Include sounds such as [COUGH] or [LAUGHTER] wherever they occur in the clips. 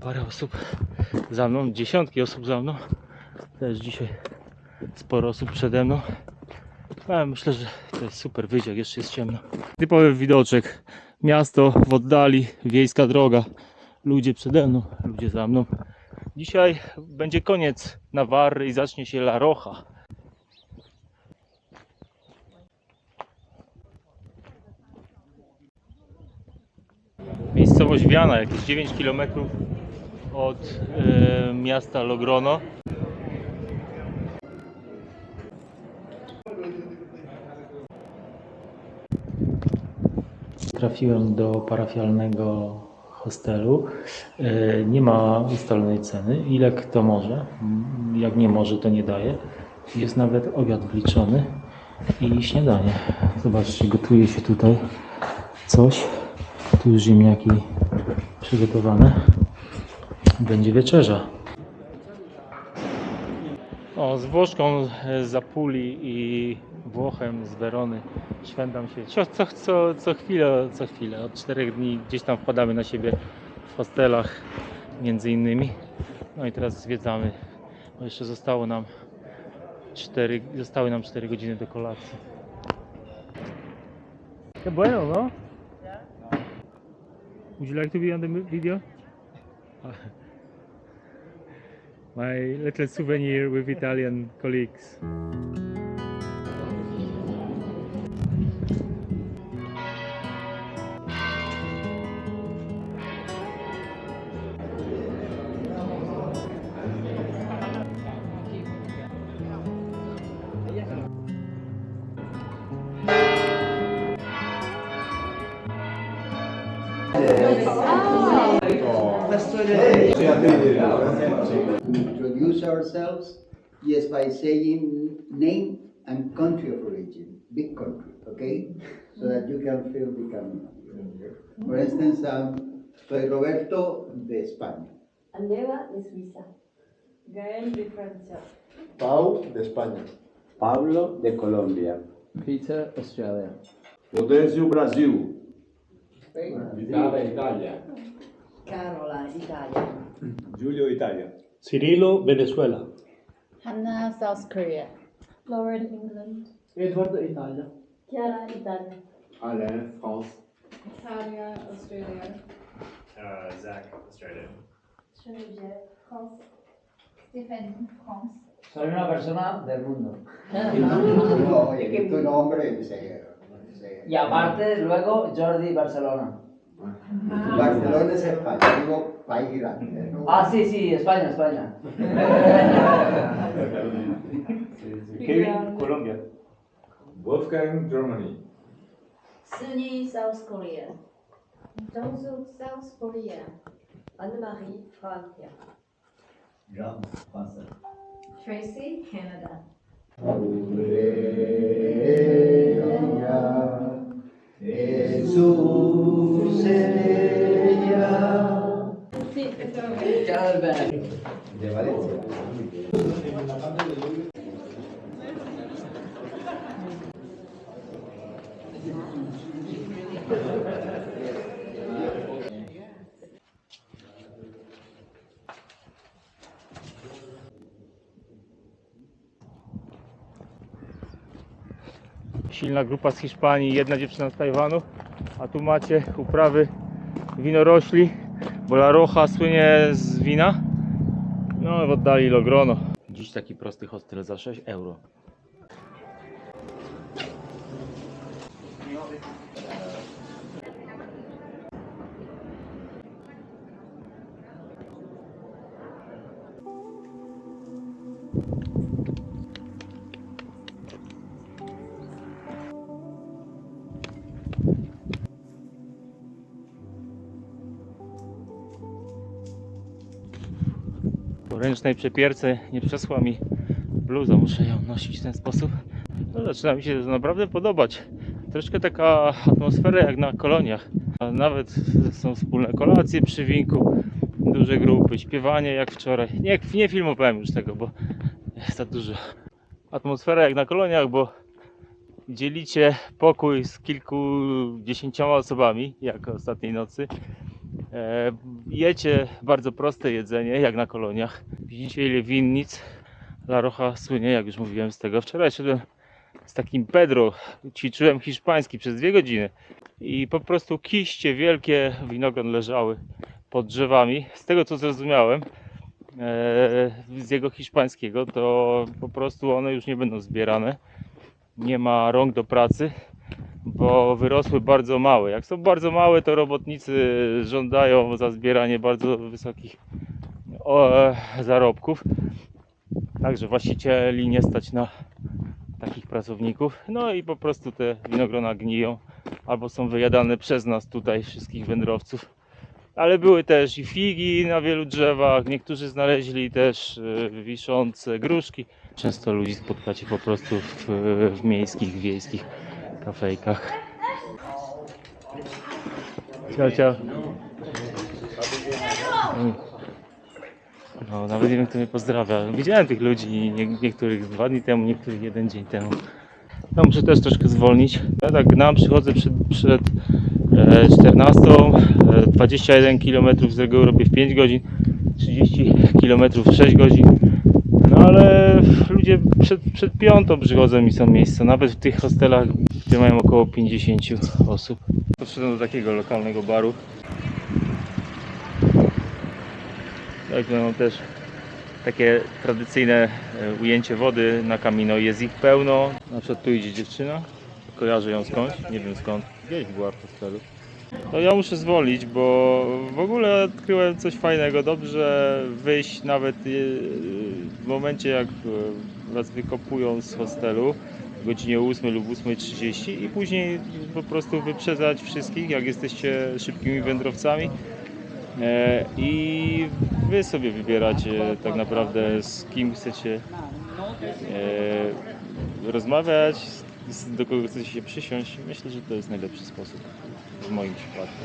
parę osób za mną, dziesiątki osób za mną. Też dzisiaj sporo osób przede mną. Ale myślę, że to jest super jak jeszcze jest ciemno. Typowy widoczek. Miasto w oddali, wiejska droga. Ludzie przede mną, ludzie za mną. Dzisiaj będzie koniec Nawarry i zacznie się La Roja. Miejscowość Wiana, jakieś 9 km od e, miasta Logrono. Trafiłem do parafialnego hostelu. E, Nie ma ustalonej ceny. Ile kto może. Jak nie może, to nie daje. Jest nawet obiad wliczony i śniadanie. Zobaczcie, gotuje się tutaj coś. Tu już ziemniaki przygotowane. Będzie wieczerza. O, z Włoszką z Zapuli i Włochem z Werony szwendam się co, co, co, co chwilę, co chwilę. Od czterech dni gdzieś tam wpadamy na siebie w hostelach między innymi. No i teraz zwiedzamy, bo jeszcze zostało nam 4, zostały nam 4 godziny do kolacji. Qué bueno, no? Would you like to be on the video? [LAUGHS] My little souvenir with Italian colleagues. Ah. Introduce ourselves, yes, by saying name and country of origin, big country, okay? So that you can feel becoming. For instance, um, soy Roberto de España. Andrea de Suiza. Gaël de Francia. Pau, de España. Pablo de Colombia. Peter, Australia. Odésio, Brasil. Italia. Carola, Italia. Giulio, Italia. Cirilo, Venezuela. Hannah, South Korea. Lauren, England. Edward, Italia. Chiara, Italia. Alain, France. Tanya, Australia. Uh, Zach, Australia. Geneviève, France. Stephen, France. Soy una persona del mundo. No, [LAUGHS] oye, tu nombre. Y aparte, luego Jordi, Barcelona. Barcelona es España, digo país grande. ¿no? Ah, sí, sí, España, España. [LAUGHS] Kevin, Colombia. Wolfgang, Germany. Sunny, South Korea. Jongsu, South Korea. Anne-Marie, Francia. Jean, français. Tracy, Canada. Silna grupa z Hiszpanii, jedna dziewczyna z Tajwanu, a tu macie uprawy winorośli, bo La Roja słynie z wina. No w oddali Logrono. Dziś taki prosty hostel za 6 euro. Ręcznej przepierce nie przesła mi bluza, muszę ją nosić w ten sposób. No, zaczyna mi się to naprawdę podobać. Troszkę taka atmosfera jak na koloniach. Nawet są wspólne kolacje przy winku, duże grupy, śpiewanie jak wczoraj. Nie, nie filmowałem już tego, bo jest za dużo. Atmosfera jak na koloniach, bo dzielicie pokój z kilkudziesięcioma osobami, jak ostatniej nocy. E, jecie bardzo proste jedzenie, jak na koloniach. Widzicie ile winnic. La Roja słynie, jak już mówiłem, z tego. Wczoraj szedłem z takim Pedro, ćwiczyłem hiszpański przez dwie godziny i po prostu kiście wielkie winogron leżały pod drzewami. Z tego co zrozumiałem e, z jego hiszpańskiego, to po prostu one już nie będą zbierane. Nie ma rąk do pracy, bo wyrosły bardzo małe. Jak są bardzo małe, to robotnicy żądają za zbieranie bardzo wysokich zarobków. Także właścicieli nie stać na takich pracowników. No i po prostu te winogrona gniją albo są wyjadane przez nas tutaj, wszystkich wędrowców. Ale były też i figi na wielu drzewach, niektórzy znaleźli też e, wiszące gruszki. Często ludzi spotkacie po prostu w, w miejskich, wiejskich kafejkach. Ciao, ciao. No, nawet nie wiem, kto mnie pozdrawia. Widziałem tych ludzi, nie, niektórych dwa dni temu, niektórych jeden dzień temu. No, muszę też troszkę zwolnić. Ja tak gnam, przychodzę przed, przed e, 14, e, 21 km z reguły robię w 5 godzin, 30 km w 6 godzin. No ale ludzie przed, przed piątą przychodzą i są miejsca, nawet w tych hostelach, gdzie mają około 50 osób. Poszedłem do takiego lokalnego baru. Tak, tu mam też takie tradycyjne e, ujęcie wody na kamino. Jest ich pełno. Na przykład tu idzie dziewczyna. Kojarzę ją skądś, nie wiem skąd. Gdzieś była w hostelu. No ja muszę zwolnić, bo w ogóle odkryłem coś fajnego. Dobrze wyjść nawet e, w momencie jak e, was wykopują z hostelu godzinie 8 lub 8.30 i później po prostu wyprzedzać wszystkich, jak jesteście szybkimi wędrowcami. E, I wy sobie wybieracie tak naprawdę z kim chcecie e, rozmawiać, do kogo chcecie się przysiąść. Myślę, że to jest najlepszy sposób w moim przypadku.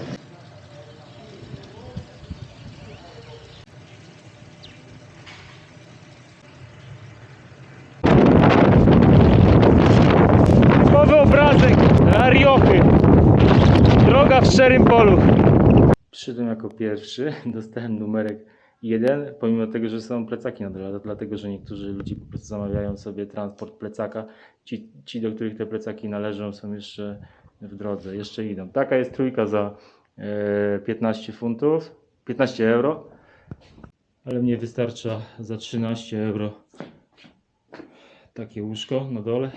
Droga w szczerym polu. Przyszedłem jako pierwszy, [LAUGHS] dostałem numerek jeden, pomimo tego, że są plecaki na dole, dlatego że niektórzy ludzie po prostu zamawiają sobie transport plecaka. Ci, ci do których te plecaki należą, są jeszcze w drodze, jeszcze idą. Taka jest trójka za e, 15 funtów, 15 euro, ale mnie wystarcza za 13 euro takie łóżko na dole.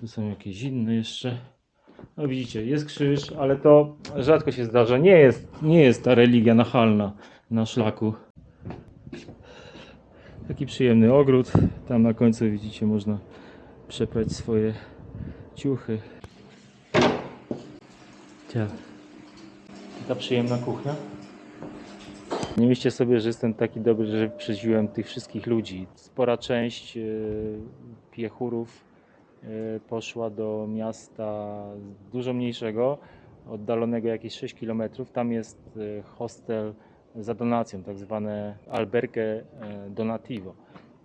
Tu są jakieś inne jeszcze. No widzicie, jest krzyż, ale to rzadko się zdarza. Nie jest, nie jest ta religia nachalna na szlaku. Taki przyjemny ogród. Tam na końcu widzicie, można przeprać swoje ciuchy. Ta przyjemna kuchnia. Nie myślcie sobie, że jestem taki dobry, że przeziłem tych wszystkich ludzi. Spora część e, piechurów poszła do miasta dużo mniejszego, oddalonego jakieś 6 km. Tam jest e, hostel za donacją, tak zwane albergue e, donativo.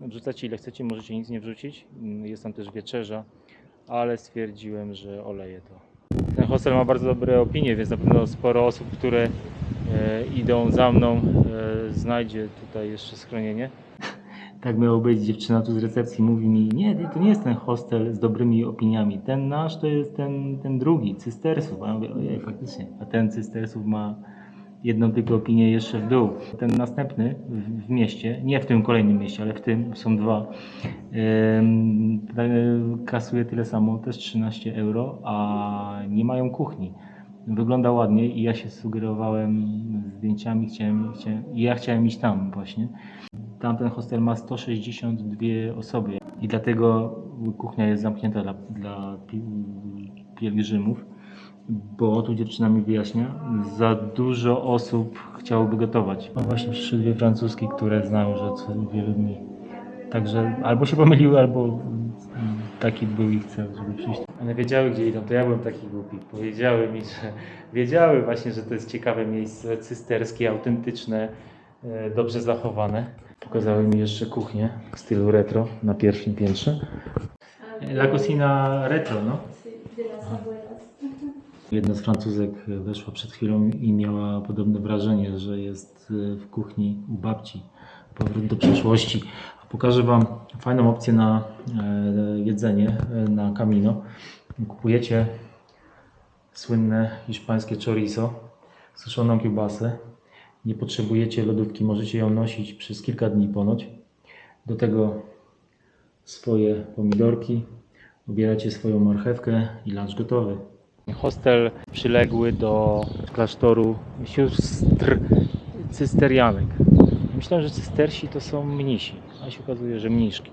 Wrzucacie ile chcecie, możecie nic nie wrzucić. Mm, Jest tam też wieczerza, ale stwierdziłem, że oleję to. Ten hostel ma bardzo dobre opinie, więc na pewno sporo osób, które idą za mną, znajdzie tutaj jeszcze schronienie. Tak miało być, dziewczyna tu z recepcji mówi mi, nie, to nie jest ten hostel z dobrymi opiniami, ten nasz to jest ten, ten drugi, Cystersów. A ja mówię, ojej, faktycznie, a ten Cystersów ma jedną tylko opinię jeszcze w dół. Ten następny w, w mieście, nie w tym kolejnym mieście, ale w tym, są dwa, e, kasuje tyle samo, też 13 euro, a nie mają kuchni. Wygląda ładnie i ja się sugerowałem zdjęciami, chciałem, chciałem, i ja chciałem iść tam właśnie. Tamten hostel ma 162 osoby i dlatego kuchnia jest zamknięta dla, dla pi- pielgrzymów, bo tu dziewczyna mi wyjaśnia, za dużo osób chciałoby gotować. No właśnie przyszły dwie francuskie, które znam, że co wielu dni. Także albo się pomyliły, albo taki był ich cel, żeby przyjść. One wiedziały, gdzie idą, to ja byłem taki głupi. Powiedziały mi, że wiedziały właśnie, że to jest ciekawe miejsce, cysterskie, autentyczne, e, dobrze zachowane. Pokazały mi jeszcze kuchnię w stylu retro na pierwszym piętrze. La cocina retro, no? Jedna z Francuzek weszła przed chwilą i miała podobne wrażenie, że jest y, w kuchni u babci. Powrót do przeszłości. A Pokażę Wam fajną opcję na e, jedzenie e, na camino. Kupujecie słynne hiszpańskie chorizo, suszoną kiełbasę. Nie potrzebujecie lodówki, możecie ją nosić przez kilka dni ponoć. Do tego swoje pomidorki, ubieracie swoją marchewkę i lunch gotowy. Hostel przyległy do klasztoru sióstr cysterianek. Myślałem, że cystersi to są mnisi, a się okazuje, że mniszki.